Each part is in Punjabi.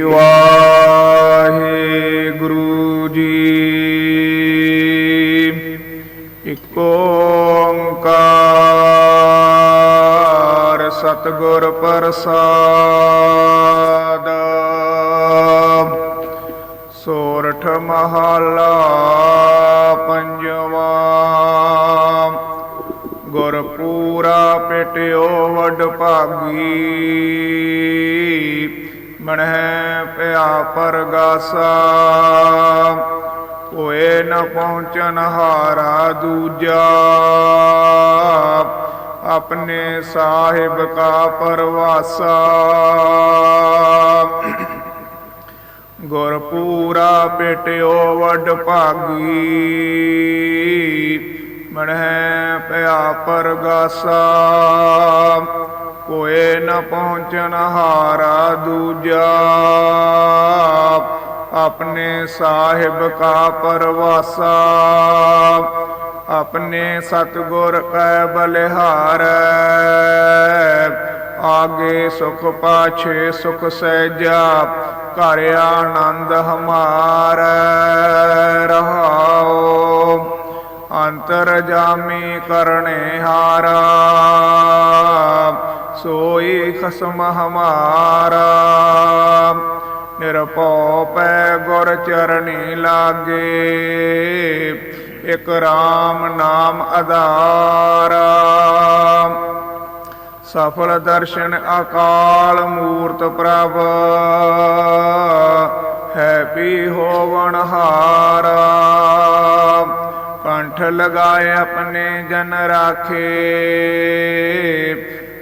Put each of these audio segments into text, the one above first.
ਵਾਹਿਗੁਰੂ ਜੀ। ਇਕ ਓੰਕਾਰ ਸਤਿਗੁਰ ਪ੍ਰਸਾਦ। ਸੋਰਠ ਮਹਲਾ ਪੰਜਵਾ। ਗੁਰ ਪੂਰਾ ਪਟਿਓ ਵਡ ਭਾਗੀ। ਮਨਹਿ ਪਿਆ ਪਰਗਾਸਾ। ਕੋਏ ਨ ਪਹੁੰਚਨ ਹਾਰਾ ਦੂਜਾ। ਆਪਣੇ ਸਾਹਿਬ ਕਾ ਪਰਵਾਸਾ। ਗੁਰ ਪੂਰਾ ਪੇਟਿਓ ਵੱਡ ਭਾਗੀ। ਮਨਹਿ ਪਿਆ ਪਰਗਾਸਾ। ਕੋਏ ਨ ਪਹੁੰਚਨ ਹਾਰਾ ਦੂਜਾ। ਆਪਣੇ ਸਾਹਿਬ ਕਾ ਪਰਵਾਸਾ, ਆਪਣੇ ਸਤਗੁਰ ਕੈ ਬਲਿਹਾਰੈ। ਆਗੇ ਸੁਖ ਪਾਛੇ ਸੁਖ ਸਹਿਜਾ, ਘਰ ਆਨੰਦ ਹਮਾਰ। ਰਹਾਓ, ਅੰਤਰ ਜਾਮੀ ਕਰਨੇ ਹਾਰਾ, ਸੋਈ ਖਸਮ ਹਮਾਰਾ। ਨਿਰਭਉ ਪੈ ਗੁਰ ਚਰਣੀ ਲਾਗੇ, ਇਕ RAM ਨਾਮ ਆਧਾਰਾ ਸਫਲ ਦਰਸ਼ਨ ਅਕਾਲ ਮੂਰਤ ਪ੍ਰਭ, ਹੈ ਪੀ ਹੋਵਣ ਹਾਰਾ। ਕੰਠ ਲਗਾਏ ਆਪਣੇ ਜਨ ਰਾਖੇ,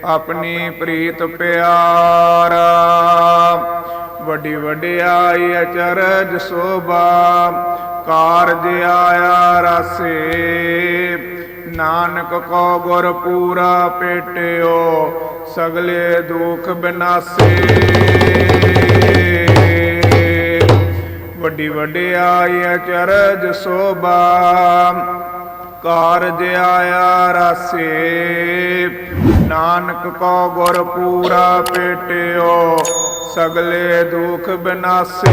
ਆਪਣੀ ਪ੍ਰੀਤ ਪਿਆਰਾ। ਵੱਡੀ ਵਡਿਆਈ ਅਚਰਜ ਸੋਭਾ, ਕਾਰਜ ਆਇਆ ਰਸੇ। ਨਾਨਕ ਕੋ ਗੁਰ ਪੂਰਾ ਪੇਟਿਓ, ਸਗਲੇ ਦੁਖ ਬਿਨਾਸੇ। ਵੱਡੀ ਵਡਿਆਈ ਅਚਰਜ ਸੋਭਾ, ਕਾਰਜ ਆਇਆ ਰਸੇ। ਨਾਨਕ ਕੋ ਗੁਰ ਪੂਰਾ ਪੇਟਿਓ ਸਗਲੇ ਦੁਖ ਬਿਨਾਸੇ।